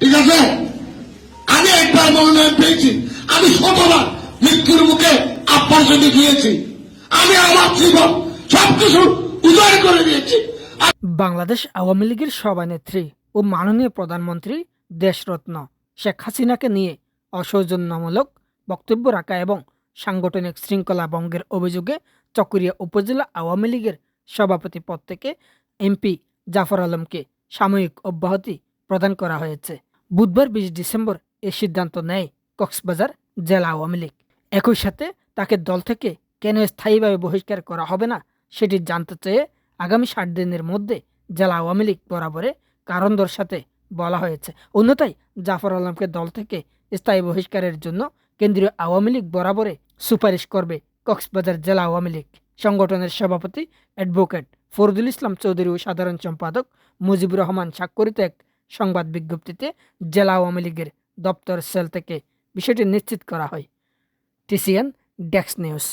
ঠিক আছে? আমি একবার মনোনয়ন পেয়েছি। আমি শতবার মৃত্যুর মুখে গিয়েছি। আমি আমার জীবন সবকিছু করে দিয়েছি। বাংলাদেশ আওয়ামী লীগের সভানেত্রী ও মাননীয় প্রধানমন্ত্রী দেশরত্ন শেখ হাসিনাকে নিয়ে অসৌজন্যমূলক বক্তব্য রাখা এবং সাংগঠনিক শৃঙ্খলা ভঙ্গের অভিযোগে চকরিয়া উপজেলা আওয়ামী লীগের সভাপতি পদ থেকে এমপি জাফর আলমকে সাময়িক অব্যাহতি প্রদান করা হয়েছে। বুধবার বিশ ডিসেম্বর এ সিদ্ধান্ত নেয় কক্সবাজার জেলা আওয়ামী লীগ। একই সাথে তাকে দল থেকে কেন স্থায়ীভাবে বহিষ্কার করা হবে না সেটি জানতে চেয়ে আগামী ষাট দিনের মধ্যে জেলা আওয়ামী লীগ বরাবরে কারণ দর্শাতে বলা হয়েছে। অন্যথায় জাফর আলমকে দল থেকে স্থায়ী বহিষ্কারের জন্য কেন্দ্রীয় আওয়ামী লীগ বরাবরে সুপারিশ করবে কক্সবাজার জেলা আওয়ামী লীগ। সংগঠনের সভাপতি অ্যাডভোকেট ফরদুল ইসলাম চৌধুরী ও সাধারণ সম্পাদক মুজিবুর রহমান স্বাক্ষরিত এক সংবাদ বিজ্ঞপ্তিতে জেলা আওয়ামী লীগের দপ্তর সেল থেকে বিষয়টি নিশ্চিত করা হয়। টিসিএন ডেক্স নিউজ।